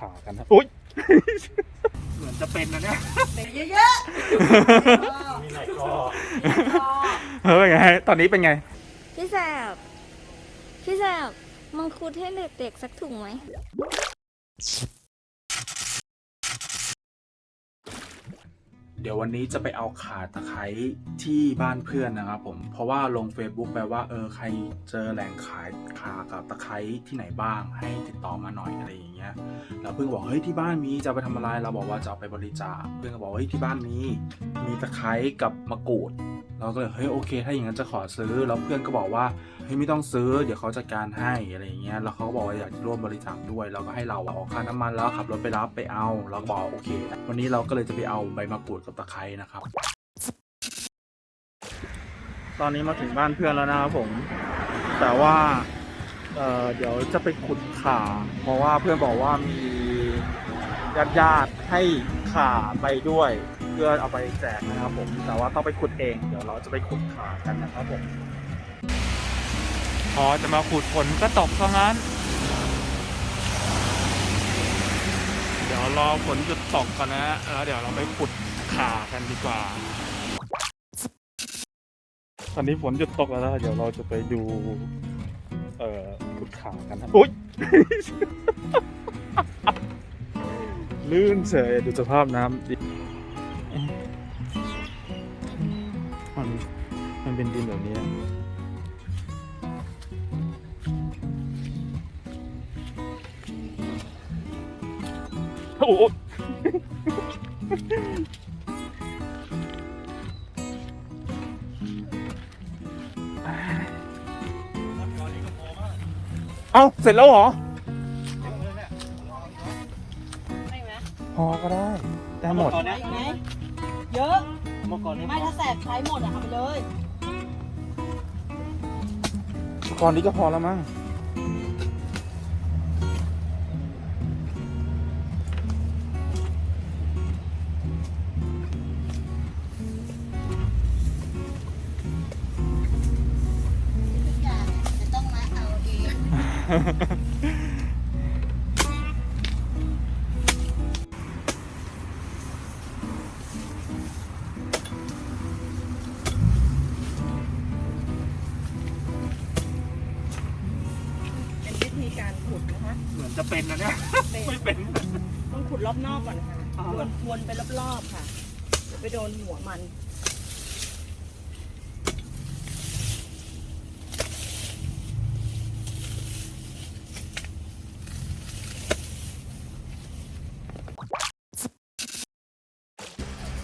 ขากันนะอุ้ยเหมือนจะเป็นนะเนี่ยเป็นเยอะมีไหนก็เฮ้ยไงตอนนี้เป็นไง พี่แสบพี่แสบมังคุดให้เด็กๆสักถุงไหม เดี๋ยววันนี้จะไปเอาขาตะไคร้ที่บ้านเพื่อนนะครับผมเพราะว่าลง Facebook ไปว่าเออใครเจอแหล่งขายขากับตะไคร้ที่ไหนบ้าง ให้ติดต่อมาหน่อยอะไรอย่างเงี้ยเราเพื่อนบอกเฮ้ยที่บ้านมีจะไปทำอะไรเราบอกว่าจะเอาไปบริจาคเพื่อนก็บอกเฮ้ยที่บ้านมีมีตะไคร้กับมะกรูด เราก็เลยเฮ้ยโอเคถ้าอย่างนั้นจะขอซื้อแล้วเพื่อนก็บอกว่าเฮ้ยไม่ต้องซื้อ เดี๋ยวเขาจัดการให้อะไรอย่างเงี้ยแล้วเขาก็บอกว่าอยากร่วมบริจาคด้วยเราก็ให้เราออกค่าน้ำมันแล้วขับรถไปรับไปเอาเราก็บอกโอเค วันนี้เราก็เลยจะไปเอาใบมะกรูดกับตะไคร้นะครับ ตอนนี้มาถึงบ้านเพื่อนแล้วนะครับผม แต่ว่าเอ่อเดี๋ยวจะไปขุดข่า เพราะว่าเพื่อนบอกว่ามีญาติญาติๆให้ข่าไปด้วย เพื่อเอาไปแจกนะครับผม แต่ว่าต้องไปขุดเอง เดี๋ยวเราจะไปขุดข่ากันนะครับผม พอจะมาขุดฝนก็ตกซะงั้น เดี๋ยวรอฝนหยุดตกก่อนนะ แล้วเดี๋ยวเราไปขุดข่ากันดีกว่า ตอนนี้ฝนหยุดตกแล้วนะเดี๋ยวเราจะไปดู เอ่อขุดขากันครับอุ้ยลื่นเฉยดูสภาพน้ำดิ เป็นดินแบบนี้โอ้โหเอ้าเสร็จแล้วเหรอไม่ไหมพอก็ได้ได้หมดไม่ไหมเยอะ เมื่อก่อนนี้ไม่ถ้าแสบใช้หมดอะเอาไปเลย ก่อนนี้ก็พอแล้วมั้งทุกอย่างจะต้องมาเอาเอง นจะเป็นนะเนี่ยเป็นไม่เป็น ต้องขุดรอบนอกก่อนค่ะอ๋อ วนวนไปรอบๆค่ะเดี๋ยวไปโดนหัวมัน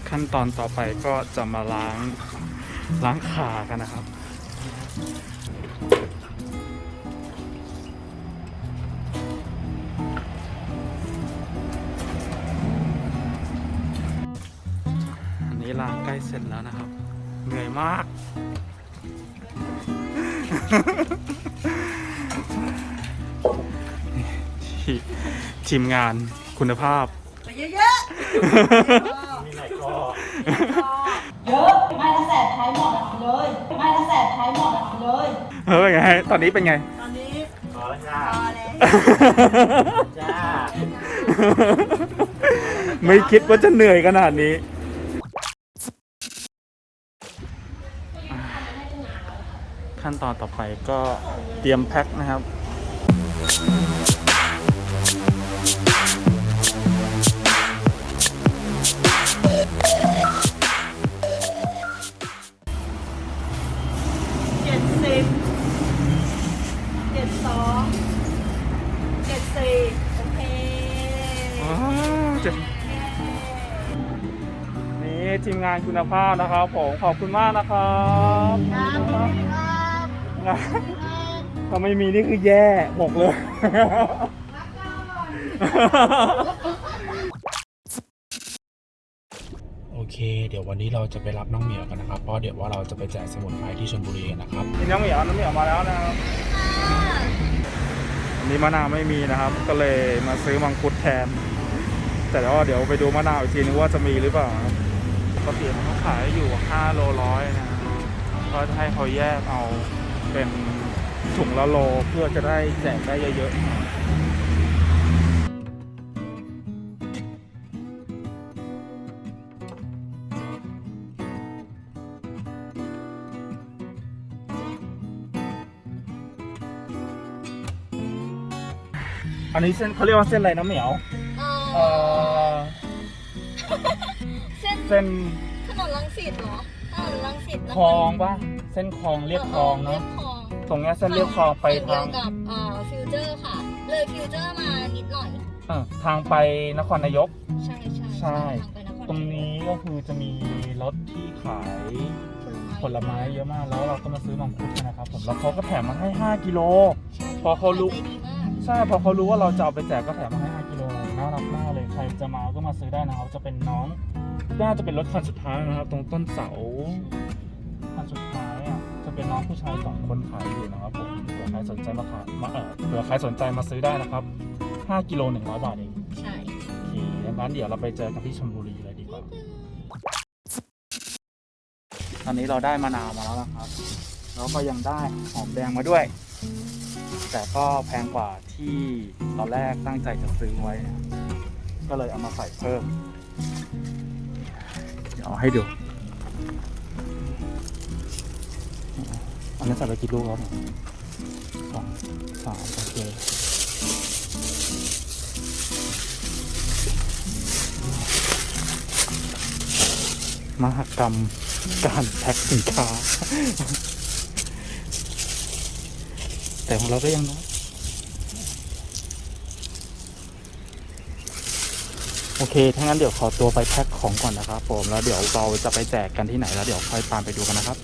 ขั้นตอนต่อไปก็จะมาล้างล้างขากันนะครับ นนี้ล้างใกล้เสร็จแล้วนะครับ เหนื่อยมาก ทีทีมงานคุณภาพ ไปเยอะๆมีไหนก็เยอะไม่ถ้าแสบใช้หมดอะเอาไปเลย ไม่ถ้าแสบใช้หมดอะเอาไปเลย เฮ้ยไง ตอนนี้เป็นไง ตอนนี้พอแล้วจ้าพอแล้วจ้า ไม่คิดว่าจะเหนื่อยขนาดนี้ ขั้นตอนต่อไปก็เตรียมแพ็คนะครับเจ็ดสิบเจ็ดสองเจ็ดสี่โอเคว้าวเจ็บนี่ทีมงานคุณภาพนะครับผมขอบคุณมากนะครับ ครับ ถ้าไม่มีนี่คือแย่บอกเลย โอเค เดี๋ยววันนี้เราจะไปรับน้องเหมียวกันนะครับ เพราะเดี๋ยวว่าเราจะไปแจกสมุนไพรที่ชลบุรีกันนะครับนี่น้องเหมียวน้องเหมียวมาแล้วนะครับวันนี้มะนาวไม่มีนะครับ ก็เลยมาซื้อมังคุดแทน แต่ว่าเดี๋ยวไปดูมะนาวอีกทีนึงว่าจะมีหรือเปล่าครับปกติเขาขายอยู่5โลร้อยนะก็จะให้เขาแยกเอา เป็นถุงละโลเพื่อจะได้แจกได้เยอะๆอันนี้เส้นเขาเรียกว่าเส้นอะไรนะเหมียวเออส้นเส้นถนนลังสิตเหรอ ถนนรังสิตนคลองปะเส้นคลองเรียบคลองเนาะเรียบคลองตรงเนี้ยเส้นเรียบคลองไปฝั่ทางเดียวกับเอ่อฟิวเจอร์ค่ะ เลยฟิวเจอร์มานิดหน่อย เออทางไปนครนายก ใช่ใช่ใช่ ทางไปนครตรงนี้ก็คือจะมีรถที่ขายผลไม้เยอะมากแล้วเราก็มาซื้อมังคุดกันนะครับผมแล้วเขาก็แถมมาให้ 5 กิโล ใช่พอเขารู้ ใจดีมากใช่พอเขารู้ว่าเราจะเอาไปแจกก็แถมมาให้ 5 กิโลน่ารักมากเลยใครจะมาก็มาซื้อได้นะครับจะเป็นน้อง น่าจะเป็นรถคันสุดท้ายนะครับ ตรงต้นเสาคันสุดท้ายอะจะเป็นน้องผู้ชายสองคนขายอยู่นะครับผมเผื่อใครสนใจมาขายมาเออเผื่อใครสนใจมาซื้อได้นะครับ5กิโล100บาทเองใช่โอเคดังนั้นเดี๋ยวเราไปเจอกันที่ชลบุรีเลยดีกว่าตอนนี้เราได้มะนาวมาแล้วนะครับ แล้วก็ยังได้หอมแดงมาด้วย แต่ก็แพงกว่าที่ตอนแรกตั้งใจจะซื้อไว้นะก็เลยเอามาใส่เพิ่มเดี๋ยว เอาให้ดูอันนี้ใส่ไปกี่ลูกแล้วเนี่ยสองสามโอเคมหกรรมการแพ็คสินค้า แต่ของเราก็ยังน้อย โอเค ถ้างั้นเดี๋ยวขอตัวไปแพ็คของก่อนนะครับผม แล้วเดี๋ยวเราจะไปแจกกันที่ไหนแล้วเดี๋ยวค่อยตามไปดูกันนะครับ